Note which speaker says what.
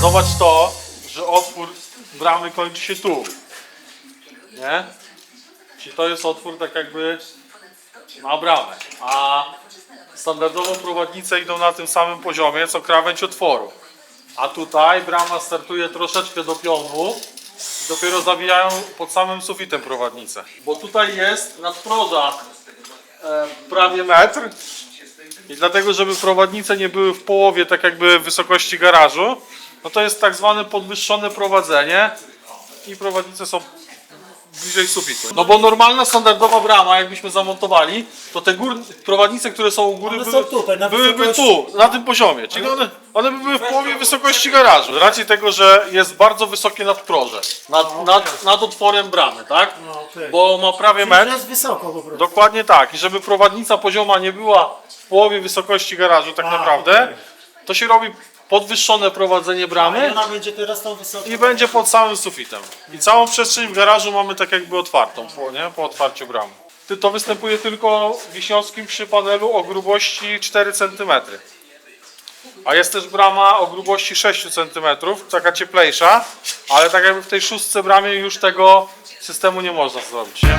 Speaker 1: Zobacz to, że otwór bramy kończy się tu. Nie? Czyli to jest otwór tak jakby na bramę. A standardowo prowadnice idą na tym samym poziomie co krawędź otworu. A tutaj brama startuje troszeczkę do pionu. Dopiero zawijają pod samym sufitem prowadnicę. Bo tutaj jest nadproża e, prawie metr. I dlatego, żeby prowadnice nie były w połowie tak jakby wysokości garażu, no to jest tak zwane podwyższone prowadzenie i prowadnice są bliżej sufitu. No bo normalna, standardowa brama, jakbyśmy zamontowali, to te gór... prowadnice, które są u góry,
Speaker 2: One są
Speaker 1: były,
Speaker 2: tutaj, na
Speaker 1: byłyby
Speaker 2: wysokości.
Speaker 1: tu, na tym poziomie. Czyli one, one by były w połowie wysokości garażu. Z racji tego, że jest bardzo wysokie nadproże nad, nad, nad otworem bramy, tak?
Speaker 2: No, okej.
Speaker 1: Bo ma prawie
Speaker 2: To
Speaker 1: metr.
Speaker 2: jest wysoko po prostu.
Speaker 1: Dokładnie tak. I żeby prowadnica pozioma nie była w połowie wysokości garażu tak
Speaker 2: A,
Speaker 1: naprawdę,
Speaker 2: okej.
Speaker 1: to się robi podwyższone prowadzenie
Speaker 2: I
Speaker 1: bramy
Speaker 2: ona będzie teraz tą wysoką.
Speaker 1: i będzie pod samym sufitem. I całą przestrzeń w garażu mamy tak jakby otwartą, po, nie? po otwarciu bramy. To występuje tylko wiśniowskim przy panelu o grubości 4 cm. A jest też brama o grubości 6 cm, taka cieplejsza, ale tak jakby w tej szóstce bramie już tego systemu nie można zrobić. Nie?